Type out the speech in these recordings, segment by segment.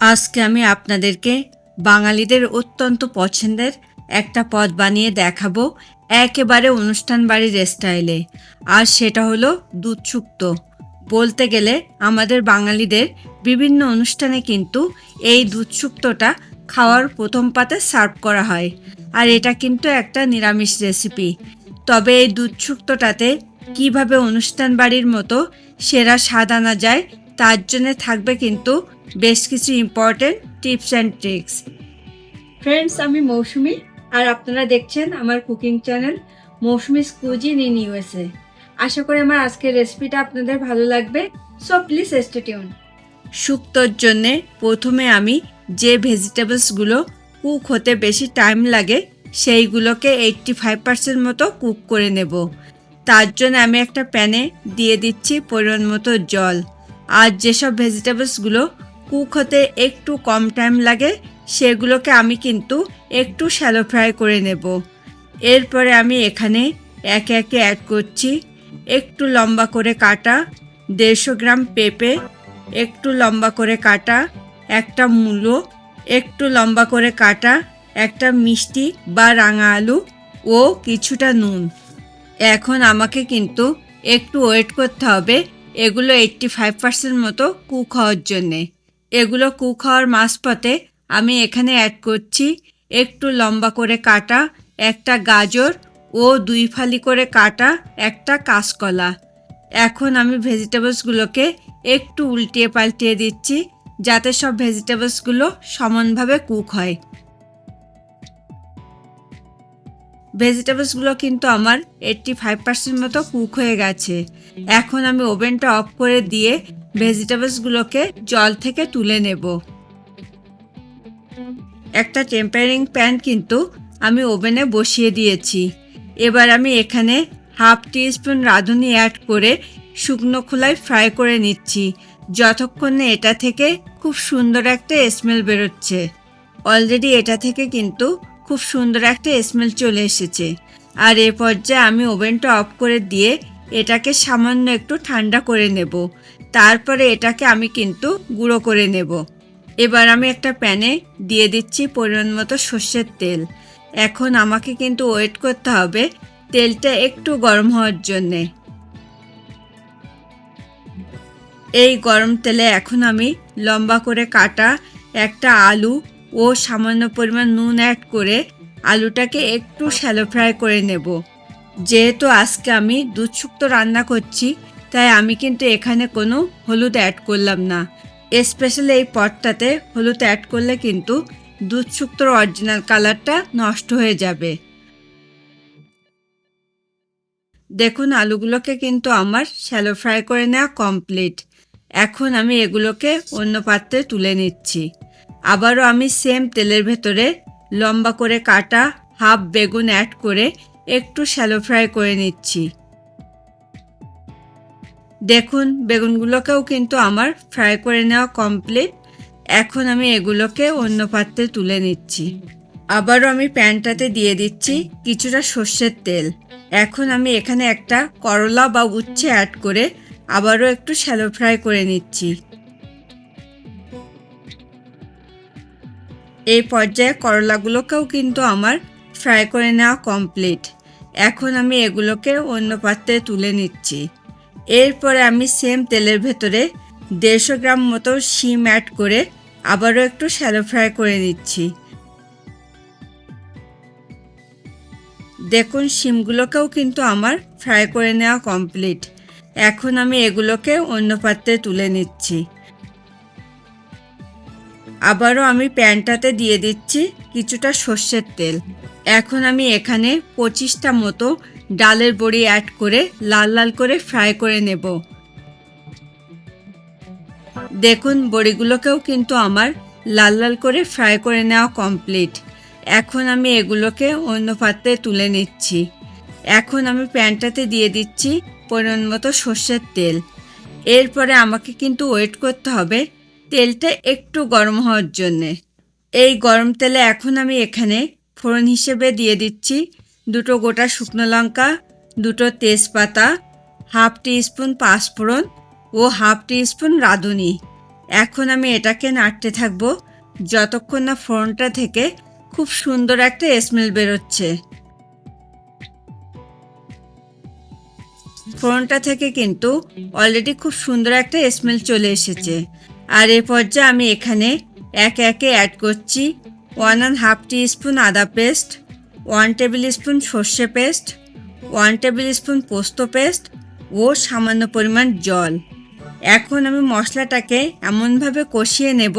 আজকে আমি আপনাদেরকে বাঙালিদের অত্যন্ত পছন্দের একটা পদ বানিয়ে দেখাবো একেবারে অনুষ্ঠান বাড়ির স্টাইলে। আর সেটা হলো দুধ বলতে গেলে আমাদের বাঙালিদের বিভিন্ন অনুষ্ঠানে কিন্তু এই দুধ শুক্তোটা খাওয়ার প্রথম পাতে সার্ভ করা হয়। আর এটা কিন্তু একটা নিরামিষ রেসিপি। তবে এই দুধ শুক্তোটাতে কীভাবে অনুষ্ঠান বাড়ির মতো সেরা স্বাদ আনা যায় তার জন্য থাকবে কিন্তু বেশ কিছু important tips and tricks friends আমি মৌসুমি, আর আপনারা দেখছেন আমার cooking channel Mousumi cuisine in USA আশা করি আমার আজকের রেসিপিটা আপনাদের ভালো লাগবে সো প্লিজ স্টে টিউন শুক্তোর জন্যে প্রথমে আমি যে ভেজিটেবলসগুলো কুক হতে বেশি টাইম লাগে, সেইগুলোকে এইট্টি ফাইভ পার্সেন্ট মতো কুক করে নেব। তার জন্য আমি একটা প্যানে দিয়ে দিচ্ছি পরিমাণ মতো জল। আর যেসব ভেজিটেবলসগুলো কুক হতে একটু কম টাইম লাগে, সেগুলোকে আমি কিন্তু একটু শ্যালো ফ্রাই করে নেব। এরপরে আমি এখানে একে একে অ্যাড করছি। একটু লম্বা করে কাটা দেড়শো গ্রাম পেঁপে, একটু লম্বা করে কাটা একটা মূলো, একটু লম্বা করে কাটা একটা মিষ্টি বা রাঙা আলু ও কিছুটা নুন। এখন আমাকে কিন্তু একটু ওয়েট করতে হবে এগুলো এইট্টি ফাইভ পার্সেন্ট মতো কুক হওয়ার জন্যে। এগুলো কুক হওয়ার মাঝপথে আমি এখানে অ্যাড করছি একটু লম্বা করে কাটা, একটা গাজর ও দুই ফালি করে কাটা, একটা কাঁচকলা। এখন আমি ভেজিটেবলসগুলোকে একটু উল্টিয়ে পাল্টিয়ে দিচ্ছি যাতে সব ভেজিটেবলসগুলো সমানভাবে কুক হয়। ভেজিটেবলসগুলো কিন্তু আমার এইট্টি ফাইভ পার্সেন্ট মতো কুক হয়ে গেছে। এখন আমি ওভেনটা অফ করে দিয়ে ভেজিটেবলসগুলোকে জল থেকে তুলে নেব। একটা টেম্পারিং প্যান কিন্তু আমি ওভেনে বসিয়ে দিয়েছি। এবার আমি এখানে হাফ টিস্পুন রাঁধুনি অ্যাড করে শুকনো খোলায় ফ্রাই করে নিচ্ছি, যতক্ষণ না এটা থেকে খুব সুন্দর একটা স্মেল বেরোচ্ছে। অলরেডি এটা থেকে কিন্তু খুব সুন্দর একটা স্মেল চলে এসেছে। আর এ পর্যায়ে আমি ওভেনটা অফ করে দিয়ে এটাকে সামান্য একটু ঠান্ডা করে নেব। তারপরে এটাকে আমি কিন্তু গুঁড়ো করে নেব। এবার আমি একটা প্যানে দিয়ে দিচ্ছি পরিমাণ মতো সর্ষের তেল। এখন আমাকে কিন্তু ওয়েট করতে হবে তেলটা একটু গরম হওয়ার জন্যে। এই গরম তেলে এখন আমি লম্বা করে কাটা একটা আলু ও সামান্য পরিমাণ নুন অ্যাড করে আলুটাকে একটু শ্যালো ফ্রাই করে নেব। যেহেতু আজকে আমি দুধ শুক্তো রান্না করছি, তাই আমি কিন্তু এখানে কোনো হলুদ অ্যাড করলাম না। স্পেশালি এই পটটাতে হলুদ অ্যাড করলে কিন্তু দুধ শুক্তোর অরিজিনাল কালারটা নষ্ট হয়ে যাবে। দেখুন, আলুগুলোকে কিন্তু আমার শ্যালো ফ্রাই করে নেওয়া কমপ্লিট এখন আমি এগুলোকে অন্য পাত্রে তুলে নিচ্ছি। আবারও আমি সেম তেলের ভেতরে লম্বা করে কাটা হাফ বেগুন অ্যাড করে একটু শ্যালো ফ্রাই করে নিচ্ছি। দেখুন, বেগুনগুলোকেও কিন্তু আমার ফ্রাই করে নেওয়া কমপ্লিট এখন আমি এগুলোকে অন্য পাত্রে তুলে নিচ্ছি। আবারও আমি প্যানটাতে দিয়ে দিচ্ছি কিছুটা সর্ষের তেল। এখন আমি এখানে একটা করলা বা উচ্ছে অ্যাড করে আবারও একটু শ্যালো ফ্রাই করে নিচ্ছি। এই পর্যায়ে করলাগুলোকেও কিন্তু আমার ফ্রাই করে নেওয়া কমপ্লিট। এখন আমি এগুলোকে অন্য পাত্রে তুলে নিচ্ছি। এরপরে আমি সেম তেলের ভেতরে দেড়শো গ্রাম মতো শিম অ্যাড করে আবারও একটু শ্যালো ফ্রাই করে নিচ্ছি। দেখুন, শিমগুলোকেও কিন্তু আমার ফ্রাই করে নেওয়া কমপ্লিট। এখন আমি এগুলোকে অন্য পাত্রে তুলে নিচ্ছি। আবারও আমি প্যানটাতে দিয়ে দিচ্ছি কিছুটা সর্ষের তেল। এখন আমি এখানে পঁচিশটা মতো ডালের বড়ি অ্যাড করে লাল লাল করে ফ্রাই করে নেব। দেখুন, বড়িগুলোকেও কিন্তু আমার লাল লাল করে ফ্রাই করে নেওয়া কমপ্লিট এখন আমি এগুলোকে অন্য পাত্রে তুলে নিচ্ছি। এখন আমি প্যানটাতে দিয়ে দিচ্ছি পরিমাণ মতো সর্ষের তেল। এরপরে আমাকে কিন্তু ওয়েট করতে হবে তেলটা একটু গরম হওয়ার জন্যে। এই গরম তেলে এখন আমি এখানে ফোড়ন হিসেবে দিয়ে দিচ্ছি দুটো গোটা শুকনো লঙ্কা, দুটো তেজপাতা, হাফ টি স্পুন পাঁচফোড়ন ও হাফ টি স্পুন রাঁধুনি। এখন আমি এটাকে নাড়তে থাকব যতক্ষণ না ফোড়নটা থেকে খুব সুন্দর একটা স্মেল বেরোচ্ছে। ফোড়নটা থেকে কিন্তু অলরেডি খুব সুন্দর একটা স্মেল চলে এসেছে। আর এ পর্যায়ে আমি এখানে একে একে অ্যাড করছি one and half teaspoon আদা পেস্ট ওয়ান টেবিল স্পুন সর্ষে পেস্ট ওয়ান টেবিল স্পুন পোস্ত পেস্ট ও সামান্য পরিমাণ জল। এখন আমি মশলাটাকে এমনভাবে কষিয়ে নেব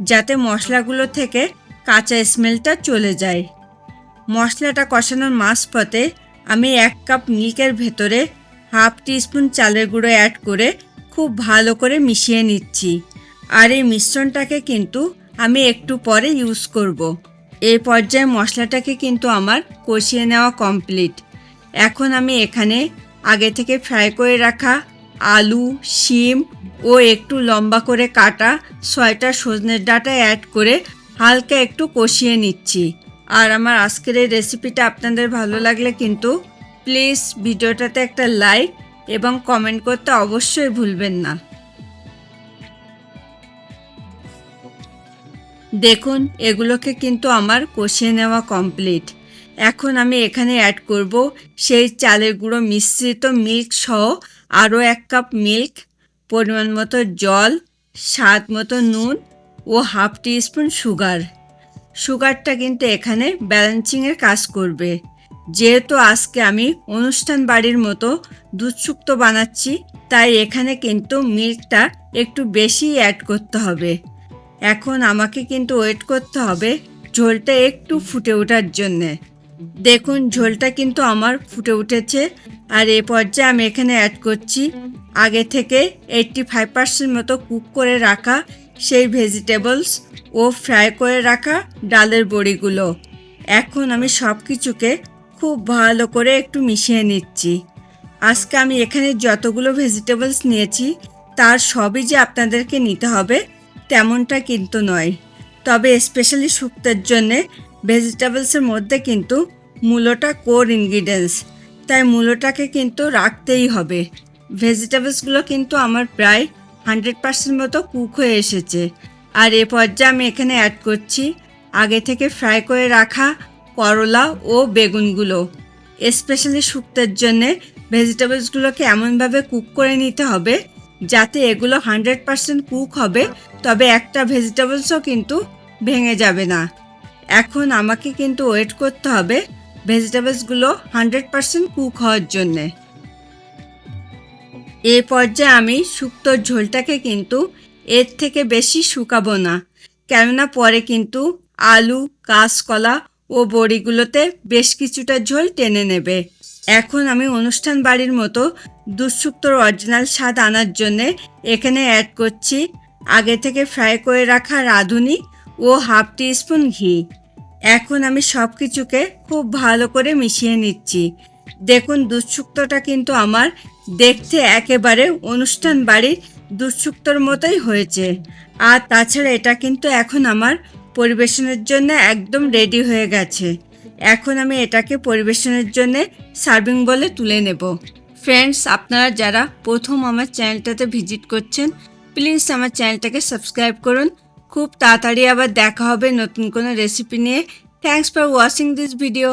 যাতে মশলাগুলো থেকে কাঁচা স্মেলটা চলে যায়। মশলাটা কষানোর মাঝপথে আমি এক কাপ মিল্কের ভেতরে হাফ টিস্পুন চালের গুঁড়ো অ্যাড করে খুব ভালো করে মিশিয়ে নিচ্ছি। আর এই মিশ্রণটাকে কিন্তু আমি একটু পরে ইউজ করব। এই পর্যায়ে মশলাটাকে কিন্তু আমার কষিয়ে নেওয়া কমপ্লিট এখন আমি এখানে আগে থেকে ফ্রাই করে রাখা আলু, শিম ও একটু লম্বা করে কাটা ছয়টা সজনের ডাটা অ্যাড করে হালকা একটু কষিয়ে নিচ্ছি। আর আমার আজকের এই রেসিপিটা আপনাদের ভালো লাগলে কিন্তু প্লিজ ভিডিওটাতে একটা লাইক এবং কমেন্ট করতে অবশ্যই ভুলবেন না। দেখুন, এগুলোকে কিন্তু আমার কষিয়ে নেওয়া কমপ্লিট এখন আমি এখানে অ্যাড করব সেই চালের গুঁড়ো মিশ্রিত মিল্ক সহ আরও এক কাপ মিল্ক পরিমাণ মতো জল, স্বাদ মতো নুন ও হাফ টি স্পুন সুগার সুগারটা কিন্তু এখানে ব্যালেন্সিংয়ের কাজ করবে। যেহেতু আজকে আমি অনুষ্ঠান বাড়ির মতো দুধসুক্ত বানাচ্ছি, তাই এখানে কিন্তু মিল্কটা একটু বেশি অ্যাড করতে হবে। এখন আমাকে কিন্তু ওয়েট করতে হবে ঝোলটা একটু ফুটে ওঠার জন্যে। দেখুন, ঝোলটা কিন্তু আমার ফুটে উঠেছে। আর এ পর্যায়ে আমি এখানে অ্যাড করছি আগে থেকে এইটটি ফাইভ পার্সেন্ট মতো কুক করে রাখা সেই ভেজিটেবলস ও ফ্রাই করে রাখা ডালের বড়িগুলো। এখন আমি সব কিছুকে খুব ভালো করে একটু মিশিয়ে নিচ্ছি। আজকে আমি এখানে যতগুলো ভেজিটেবলস নিয়েছি, তার সবই যে আপনাদেরকে নিতে হবে তেমনটা কিন্তু নয়। তবে স্পেশালি শুক্তের জন্যে ভেজিটেবলসের মধ্যে কিন্তু মূলোটা কোর ইনগ্রিডিয়েন্টস। তাই মূলোটাকে কিন্তু রাখতেই হবে। ভেজিটেবলসগুলো কিন্তু আমার প্রায় হান্ড্রেড পার্সেন্ট মতো কুক হয়ে এসেছে। আর এ পর্যায়ে আমি এখানে অ্যাড করছি আগে থেকে ফ্রাই করে রাখা করলা ও বেগুনগুলো। স্পেশালি শুক্তের জন্যে ভেজিটেবলসগুলোকে এমনভাবে কুক করে নিতে হবে যাতে এগুলো হান্ড্রেড পার্সেন্ট কুক হবে, তবে একটা ভেজিটেবলসও কিন্তু ভেঙে যাবে না। এখন আমাকে কিন্তু ওয়েট করতে হবে ভেজিটেবলসগুলো হান্ড্রেড পার্সেন্ট কুক হওয়ার জন্যে। এই পর্যায়ে আমি শুক্তোর ঝোলটাকে কিন্তু এর থেকে বেশি শুকাবো না, কেননা পরে কিন্তু আলু, কাঁচকলা ও বড়িগুলোতে বেশ কিছুটা ঝোল টেনে নেবে। এখন আমি অনুষ্ঠান বাড়ির মতো দুধশুক্তোর অরিজিনাল স্বাদ আনার জন্যে এখানে অ্যাড করছি আগে থেকে ফ্রাই করে রাখা রাঁধুনি ও হাফ টি স্পুন ঘি। এখন আমি সব কিছুকে খুব ভালো করে মিশিয়ে নিচ্ছি। দেখুন দুধশুক্তটা কিন্তু আমার দেখতে একেবারে অনুষ্ঠান বাড়ির দুধশুক্তর মতোই হয়েছে। আর তাছাড়া এটা কিন্তু এখন আমার পরিবেশনের জন্য একদম রেডি হয়ে গেছে। এখন আমি এটাকে পরিবেশনের জন্য সার্ভিং বলে তুলে নেব। ফ্রেন্ডস আপনারা যারা প্রথম আমার চ্যানেলটাতে ভিজিট করছেন প্লিজ আমার চ্যানেলটাকে সাবস্ক্রাইব করুন। খুব তাড়াতাড়ি আবার দেখা হবে নতুন কোনো রেসিপি নিয়ে। Thanks for watching this video